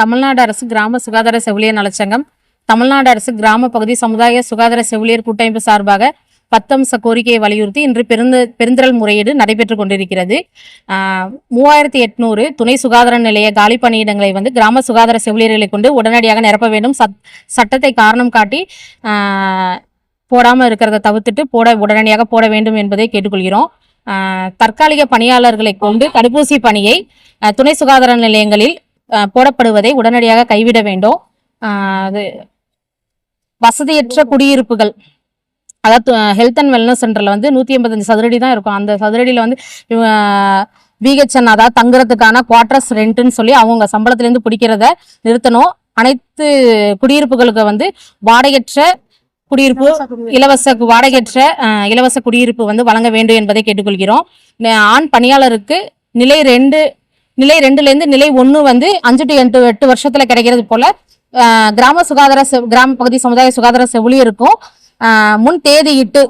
தமிழ்நாடு அரசு கிராம சுகாதார செவிலியர் நலச்சங்கம் தமிழ்நாடு அரசு கிராம பகுதி சமுதாய சுகாதார செவிலியர் கூட்டமைப்பு சார்பாக பத்தம்ச கோரிக்கையை வலியுறுத்தி இன்று பெருந்த பெருந்திரல் முறையீடு நடைபெற்று கொண்டிருக்கிறது. மூவாயிரத்தி எட்நூறு துணை சுகாதார நிலைய காலி பணியிடங்களை வந்து கிராம சுகாதார செவிலியர்களை கொண்டு உடனடியாக நிரப்ப வேண்டும். சத் சட்டத்தை காரணம் காட்டி போடாமல் இருக்கிறத தவிர்த்துட்டு போட உடனடியாக போட வேண்டும் என்பதை கேட்டுக்கொள்கிறோம். தற்காலிக பணியாளர்களை கொண்டு தடுப்பூசி பணியை துணை சுகாதார நிலையங்களில் போடப்படுவதை உடனடியாக கைவிட வேண்டும். அது வசதியற்ற குடியிருப்புகள். அதாவது ஹெல்த் அண்ட் வெல்னஸ் சென்டர்ல வந்து நூத்தி எண்பத்தஞ்சு சதுரடி தான் இருக்கும். அந்த சதுரடியில வந்து பிஹெச்என் அதாவது தங்குறதுக்கான குவார்டர்ஸ் ரெண்ட்டுன்னு சொல்லி அவங்க சம்பளத்துல இருந்து பிடிக்கிறத நிறுத்தணும். அனைத்து குடியிருப்புகளுக்கு வந்து வாடகையற்ற குடியிருப்பு இலவச வாடகையற்ற இலவச குடியிருப்பு வந்து வழங்க வேண்டும் என்பதை கேட்டுக்கொள்கிறோம். ஆண் பணியாளருக்கு நிலை ரெண்டு நிலை ரெண்டுலேருந்து நிலை ஒன்று வந்து அஞ்சு டு எட்டு எட்டு வருஷத்துல கிடைக்கிறது போல கிராம சுகாதார கிராம பகுதி சமுதாய சுகாதார செவிலி இருக்கும். முன் தேதியிட்டு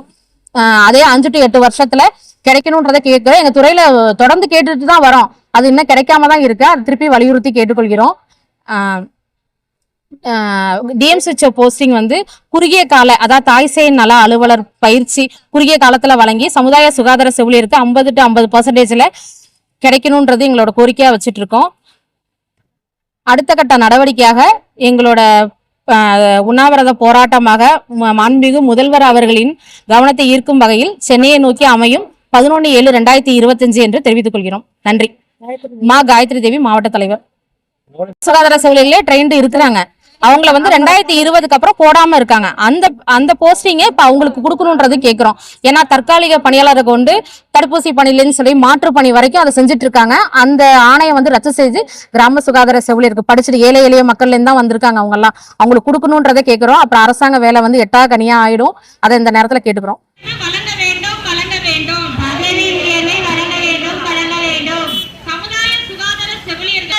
அஹ், அதே அஞ்சு டு எட்டு வருஷத்துல கிடைக்கணுன்றதை கேட்கிறோம். எங்க துறையில தொடர்ந்து கேட்டுட்டு தான் வரோம். அது இன்னும் கிடைக்காம தான் இருக்கு. அது திருப்பி வலியுறுத்தி கேட்டுக்கொள்கிறோம். டிஎம்சிஹெச்ஓ போஸ்டிங் வந்து குறுகிய கால அதாவது தாய்சேய் நல அலுவலர் பயிற்சி குறுகிய காலத்துல வழங்கி சமுதாய சுகாதார செவிலியருக்கு ஐம்பது டு ஐம்பது பர்சன்டேஜ்ல கிடைக்கணுன்றது எங்களோட கோரிக்கையா வச்சுட்டு இருக்கோம் அடுத்த கட்ட நடவடிக்கையாக எங்களோட உண்ணாவிரத போராட்டமாக மாண்புமிகு முதல்வர் அவர்களின் கவனத்தை ஈர்க்கும் வகையில் சென்னையை நோக்கி அமையும் பதினொன்று ஏழு ரெண்டாயிரத்தி இருபத்தஞ்சு என்று தெரிவித்துக் கொள்கிறோம். நன்றி. மா காயத்ரி தேவி மாவட்ட தலைவர். சுகாதார செவிலியர்களே ட்ரெயின்டு இருக்கிறாங்க. அவங்கள வந்து ரெண்டாயிரத்தி இருபதுக்கு அப்புறம் போடாம இருக்காங்க. அந்த அந்த போஸ்டிங்க இப்ப அவங்களுக்கு கொடுக்கணுன்றது கேட்கிறோம் ஏன்னா தற்காலிக பணியாளரை கொண்டு தடுப்பூசி பணியிலன்னு சொல்லி மாற்று பணி வரைக்கும் அதை செஞ்சுட்டு இருக்காங்க. அந்த ஆணையை வந்து ரத்து செய்து கிராம சுகாதார செவிலியருக்கு படிச்சுட்டு ஏழை எளிய மக்கள்ல இருந்து தான் வந்திருக்காங்க அவங்க எல்லாம் அவங்களுக்கு கொடுக்கணுன்றதை கேட்கிறோம் அப்புறம் அரசாங்க வேலை வந்து எட்டா கனியா ஆயிடும். அதை இந்த நேரத்துல கேட்டுக்கிறோம் வழங்க வேண்டும் வழங்க வேண்டும் பதவி உயர்வை வழங்க வேண்டும் வழங்க வேண்டும் சமுதாய சுகாதார செவிலியர்கள்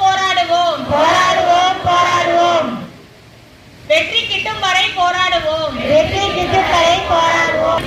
போராடுவோம் போராடுவோம் போராடுவோம் வெற்றி கிட்டும் வரை போராடுவோம். வெற்றி கிட்டும் வரை போராடுவோம்.